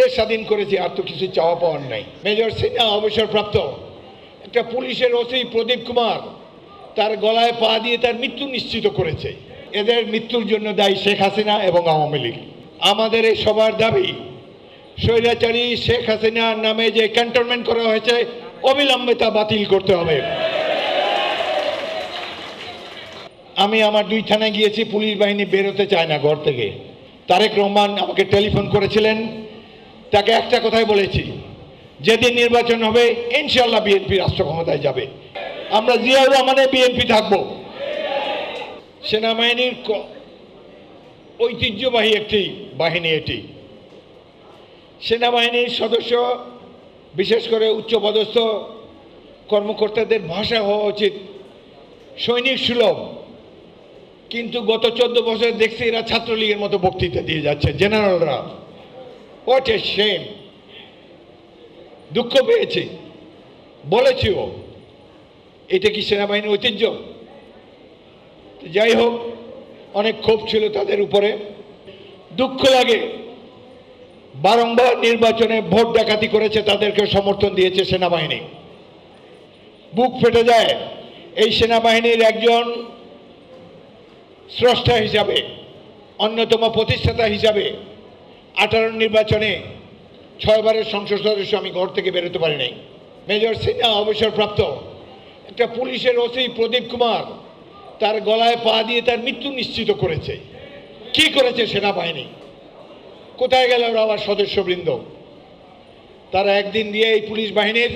দেশ স্বাধীন করেছি, আর তো কিছু চাওয়া পাওয়ার নাই। মেজর সিনহা অবসরপ্রাপ্ত। একটা পুলিশের ওসি প্রদীপ কুমার, তার গলায় পা দিয়ে তার মৃত্যু নিশ্চিত করেছে। এদের মৃত্যুর জন্য দায়ী শেখ হাসিনা এবং আওয়ামী লীগ। আমাদের এই সবার দাবি, স্বৈরাচারী শেখ হাসিনার নামে যে ক্যান্টনমেন্ট করা হয়েছে, অবিলম্বে তা বাতিল করতে হবে। আমি আমার দুই থানায় গিয়েছি, পুলিশ বাহিনী বেরোতে চায় না ঘর থেকে। তারেক রহমান আমাকে টেলিফোন করেছিলেন তাকে একটা কথাই বলেছি, যেদিন নির্বাচন হবে ইনশাল্লাহ বিএনপি রাষ্ট্র ক্ষমতায় যাবে। আমরা জিয়াউর রহমানের বিএনপি থাকব। সেনাবাহিনীর ঐতিহ্যবাহী একটি বাহিনী এটি। সেনাবাহিনীর সদস্য, বিশেষ করে উচ্চপদস্থ কর্মকর্তাদের ভাষা হওয়া উচিত। সৈনিক সুলভ। কিন্তু গত চোদ্দ বছর দেখছি এরা ছাত্রলীগের মতো বক্তৃতা দিয়ে যাচ্ছে, জেনারেলরা। হোয়াট এ সেম দুঃখ পেয়েছি। বলেছিও এটা কি সেনাবাহিনীর ঐতিহ্য? যাই হোক, অনেক ক্ষোভ ছিল তাদের উপরে। দুঃখ লাগে। বারংবার নির্বাচনে ভোট ডাকাতি করেছে তাদেরকে সমর্থন দিয়েছে সেনাবাহিনী। বুক ফেটে যায় এই সেনাবাহিনীর একজন স্রষ্টা হিসাবে, অন্যতম প্রতিষ্ঠাতা হিসাবে। আঠারো নির্বাচনে ছয়বারের সংসদ সদস্য আমি ঘর থেকে বেরোতে পারি নাই। মেজর সিনহা অবসরপ্রাপ্ত। একটা পুলিশের ওসি প্রদীপ কুমার তার গলায় পা দিয়ে তার মৃত্যু নিশ্চিত করেছে। কি করেছে সেনাবাহিনী? কোথায় গেল ওরা সদস্যবৃন্দ? তারা একদিন দিয়ে এই পুলিশ বাহিনীর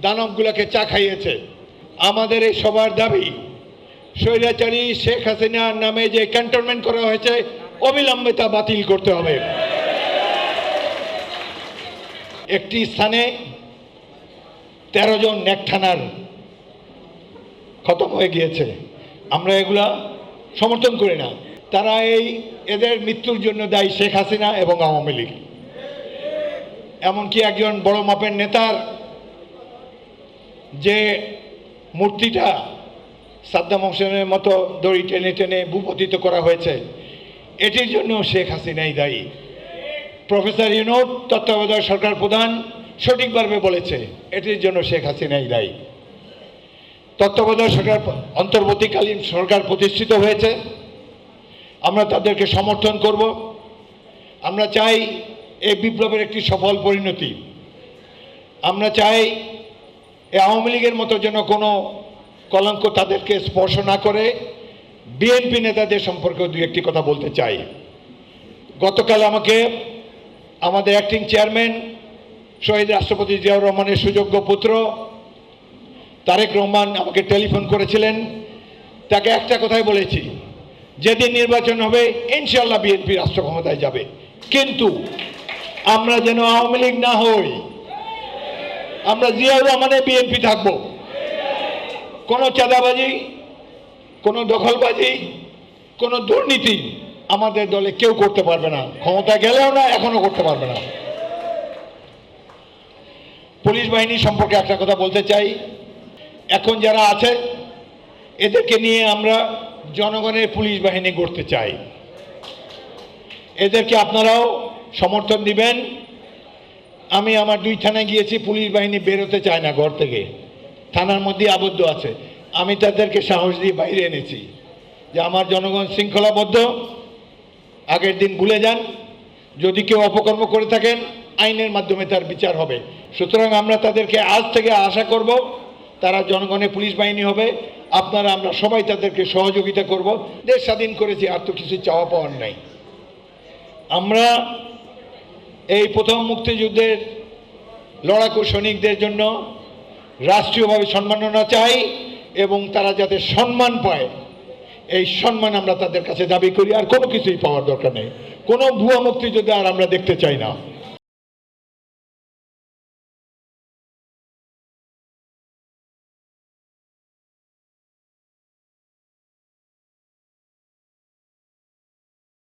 দানবগুলোকে চা খাইয়েছে। আমাদের এই সবার দাবি, স্বৈরাচারী শেখ হাসিনার নামে যে ক্যান্টনমেন্ট করা হয়েছে অবিলম্বে তা বাতিল করতে হবে। একটি স্থানে তেরো জন নেকঠানার খতম হয়ে গিয়েছে। আমরা এগুলা সমর্থন করি না। তারা এই এদের মৃত্যুর জন্য দায়ী শেখ হাসিনা এবং আওয়ামী লীগ। এমনকি একজন বড় মাপের নেতার যে মূর্তিটা সাদ্দাম হোসেনের মতো দড়ি টেনে টেনে ভূপতিত করা হয়েছে এটির জন্য শেখ হাসিনাই দায়ী। প্রফেসর ইউনুট তত্ত্বাবধায়ক সরকার প্রধান, সঠিকভাবে বলেছে, এটির জন্য শেখ হাসিনাই দায়ী। তত্ত্বাবধায়ক সরকার অন্তর্বর্তীকালীন সরকার প্রতিষ্ঠিত হয়েছে। আমরা তাদেরকে সমর্থন করব। আমরা চাই এই বিপ্লবের একটি সফল পরিণতি। আমরা চাই এই আওয়ামী লীগের মতো যেন কোনো কলঙ্ক তাদেরকে স্পর্শ না করে। বিএনপি নেতাদের সম্পর্কে দু একটি কথা বলতে চাই। গতকাল আমাকে আমাদের অ্যাক্টিং চেয়ারম্যান শহীদ রাষ্ট্রপতি জিয়াউর রহমানের সুযোগ্য পুত্র তারেক রহমান আমাকে টেলিফোন করেছিলেন। তাকে একটা কথাই বলেছি, যেদিন নির্বাচন হবে ইনশাল্লাহ বিএনপি রাষ্ট্র ক্ষমতায় যাবে। কিন্তু আমরা যেন আওয়ামী লীগ না হই, আমরা জিয়াউর রহমানের বিএনপি থাকব। কোনো চাঁদাবাজি কোনো দখলবাজি, কোনো দুর্নীতি আমাদের দলে কেউ করতে পারবে না। ক্ষমতা গেলেও না এখনও করতে পারবে না। পুলিশ বাহিনী সম্পর্কে একটা কথা বলতে চাই। এখন যারা আছে, এদেরকে নিয়ে আমরা জনগণের পুলিশ বাহিনী গড়তে চাই। এদেরকে আপনারাও সমর্থন দিবেন। আমি আমার দুই থানায় গিয়েছি, পুলিশ বাহিনী বেরোতে চায় না ঘর থেকে। থানার মধ্যে আবদ্ধ আছে। আমি তাদেরকে সাহস দিয়ে বাইরে এনেছি যে আমার জনগণ শৃঙ্খলাবদ্ধ, আগের দিন ভুলে যান। যদি কেউ অপকর্ম করে থাকেন, আইনের মাধ্যমে তার বিচার হবে। সুতরাং আমরা তাদেরকে আজ থেকে আশা করব, তারা জনগণের পুলিশ বাহিনী হবে। আপনারা, আমরা সবাই তাদেরকে সহযোগিতা করব। দেশ স্বাধীন করেছি, আর তো কিছু চাওয়া পাওয়ার নাই। আমরা এই প্রথম মুক্তিযুদ্ধের লড়াকু সৈনিকদের জন্য রাষ্ট্রীয়ভাবে সম্মাননা চাই। এবং তারা যাতে সম্মান পায়, এই সম্মান আমরা তাদের কাছে দাবি করি, আর কোনো কিছুই পাওয়ার দরকার নেই। কোনো ভুয়া মুক্তিযুদ্ধ আর আমরা দেখতে চাই না